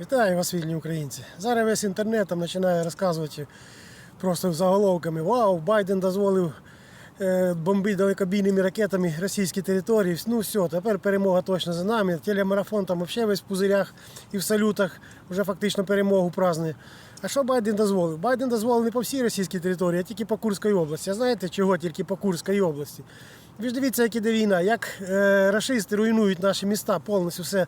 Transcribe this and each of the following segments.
Вітаю вас, вільні українці. Зараз весь інтернет там починає розказувати просто заголовками: Вау, Байден дозволив е, бомбити далекобійними ракетами російські території. Ну все, тепер перемога точно за нами. Телемарафон там взагалі весь в пузирях і в салютах вже фактично перемогу празднує. А що Байден дозволив? Байден дозволив не по всій російській території, а тільки по Курській області. А знаєте чого тільки по Курській області? Ви ж дивіться, як іде війна, як е, рашисти руйнують наші міста повністю все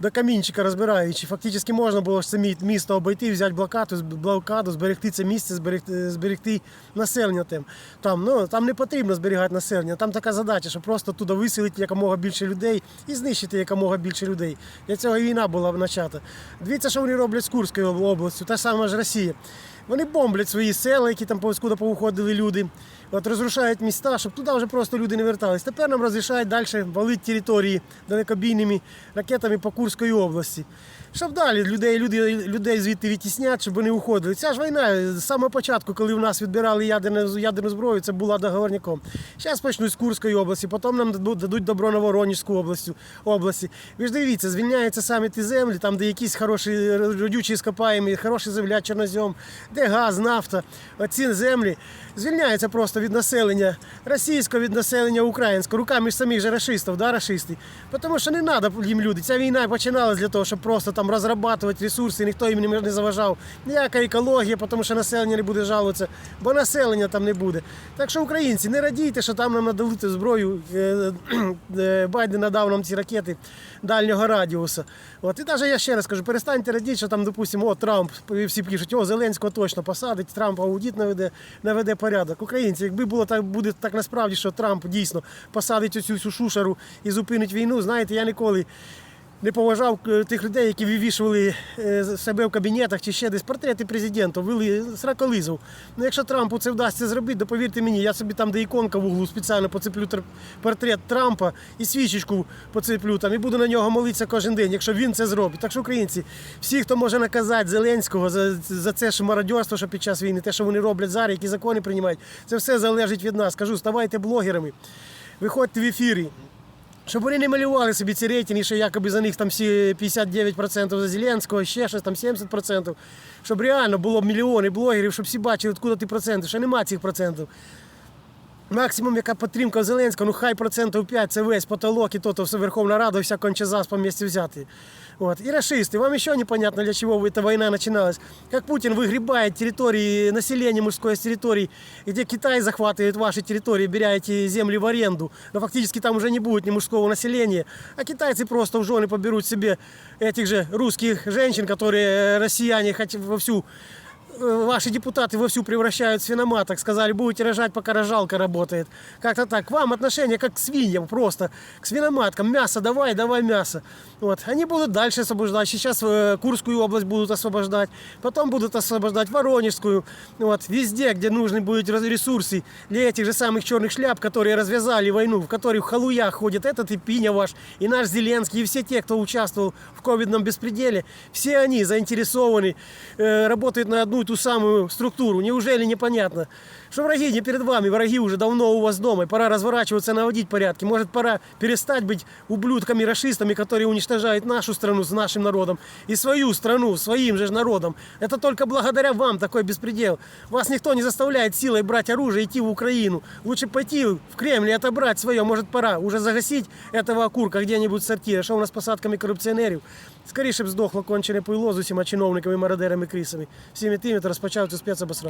до камінчика розбираючи. Фактично можна було ж це місто обійти, взяти блокаду, блокаду, зберегти це місце, зберегти, зберегти населення там. Там, ну, там не потрібно зберігати населення. Там така задача, що просто туди виселити якомога більше людей і знищити якомога більше людей. Для цього війна була начата. Дивіться, що вони роблять з Курською областю, та сама ж Росія. Вони бомблять свої села, які там повскуди повиходили люди. От розрушають міста, щоб туди вже просто люди не вертались. Тепер нам розрішають далі валити території далекобійними ракетами по Курської області. Щоб далі людей, люди, людей звідти відтіснять, щоб вони уходили. Ця ж війна з самого початку, коли в нас відбирали ядерну, ядерну зброю, це була договорником. Зараз почнуть з Курської області, потім нам дадуть, добро на Воронежську область. області. Ви ж дивіться, звільняються саме ті землі, там, де якісь хороші родючі скопаємі, хороші земля, чорнозем, де газ, нафта. Оці землі звільняються просто від населення російського, від населення українського, руками ж самих же рашистів, да, рашисти. Тому що не треба їм люди. Ця війна починалась для того, щоб просто там розрабатувати ресурси, ніхто їм не заважав. Ніяка екологія, тому що населення не буде жалуватися, бо населення там не буде. Так що, українці, не радійте, що там нам надали зброю. Е, е, Байден надав нам ці ракети дальнього радіуса. От і навіть я ще раз кажу, перестаньте радіти, що там, допустимо, о, Трамп, всі пишуть, о, Зеленського точно посадить, Трамп аудит наведе, наведе порядок. Українці, якби було так, буде так насправді, що Трамп дійсно посадить оцю всю шушеру і зупинить війну, знаєте, я ніколи не поважав е, тих людей, які вивішували е, себе в кабінетах чи ще десь портрети президента, вели сраколизов. Ну якщо Трампу це вдасться зробити, то повірте мені, я собі там, де іконка в углу, спеціально поцеплю портрет Трампа і свічечку поцеплю там і буду на нього молитися кожен день, якщо він це зробить. Так що, українці, всі, хто може наказати Зеленського за, за це що мародьорство, що під час війни, те, що вони роблять зараз, які закони приймають, це все залежить від нас. Кажу, ставайте блогерами, виходьте в ефірі. Щоб вони не малювали собі ці рейтинги, що якоби за них там всі 59% за Зеленського, ще щось там 70%. Щоб реально було мільйони блогерів, щоб всі бачили, откуда ти проценти, Ще нема цих процентів. Максимум, яка підтримка Зеленського, ну хай процентів 5, це весь потолок, і то, то все Верховна Рада, вся кончезас по місці взяти. Вот. И расисты, вам еще непонятно, для чего эта война начиналась. Как Путин выгребает территории, население мужское с территорий, где Китай захватывает ваши территории, беря эти земли в аренду. Но фактически там уже не будет ни мужского населения. А китайцы просто в жены поберут себе этих же русских женщин, которые россияне хоть вовсю э, ваши депутаты вовсю превращают в свиноматок. Сказали, будете рожать, пока рожалка работает. Как-то так. К вам отношение как к свиньям просто. К свиноматкам. Мясо давай, давай мясо. Вот. Они будут дальше освобождать. Сейчас э, Курскую область будут освобождать. Потом будут освобождать Воронежскую. Вот. Везде, где нужны будут ресурсы для этих же самых черных шляп, которые развязали войну, в которых в халуях ходит этот и Пиня ваш, и наш Зеленский, и все те, кто участвовал в ковидном беспределе, все они заинтересованы, э, работают на одну и ту самую структуру. Неужели непонятно? Что враги не перед вами, враги уже давно у вас дома, и пора разворачиваться, наводить порядки. Может, пора перестать быть ублюдками, расистами, которые уничтожают нашу страну с нашим народом и свою страну своим же ж народом. Это только благодаря вам такой беспредел. Вас никто не заставляет силой брать оружие и идти в Украину. Лучше пойти в Кремль и отобрать свое. Может, пора уже загасить этого окурка где-нибудь в сортире. Що у нас з посадками корупціонерів? Скоріше б здохло кончене пойло з усіма чиновниками, мародерами, крисами. Всіми тими, хто розпочав цю спецобосраду.